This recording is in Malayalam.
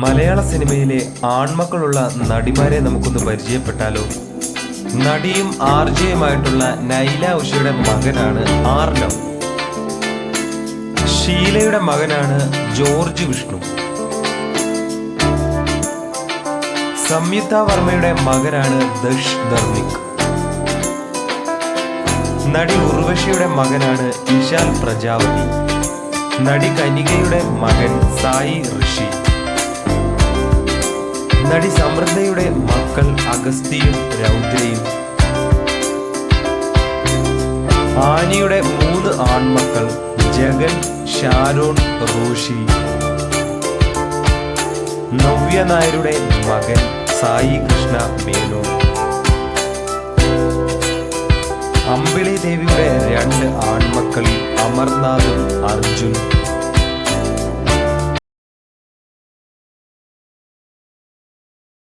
മലയാള സിനിമയിലെ ആൺമക്കളുള്ള നടിമാരെ നമുക്കൊന്ന് പരിചയപ്പെട്ടാലോ? നടിയും ആർജയുമായിട്ടുള്ള നൈല ഉഷയുടെ മകനാണ് ആർണവ് ഷീലയുടെ മകനാണ് ജോർജ് വിഷ്ണു. സംയുക്ത വർമ്മയുടെ മകനാണ് ദഷ് ധർമ്മിക്. നടി ഉർവശിയുടെ മകനാണ് ഇഷാൽ പ്രജാപതി. നടി കനികയുടെ മകൻ സായി ഋഷി. നടി സമൃദ്ധയുടെ മക്കൾ അഗസ്തിയും രൗദ്രയും. ആനിയുടെ മൂന്ന് ആൺമക്കൾ ജഗൻ ഷാരോൺ റോഷി. നവ്യ നായരുടെ മകൻ സായി കൃഷ്ണ മേനോൻ. അമ്പിളി ദേവിയുടെ രണ്ട് ആൺമക്കളിൽ അമർനാഥും അർജുൻ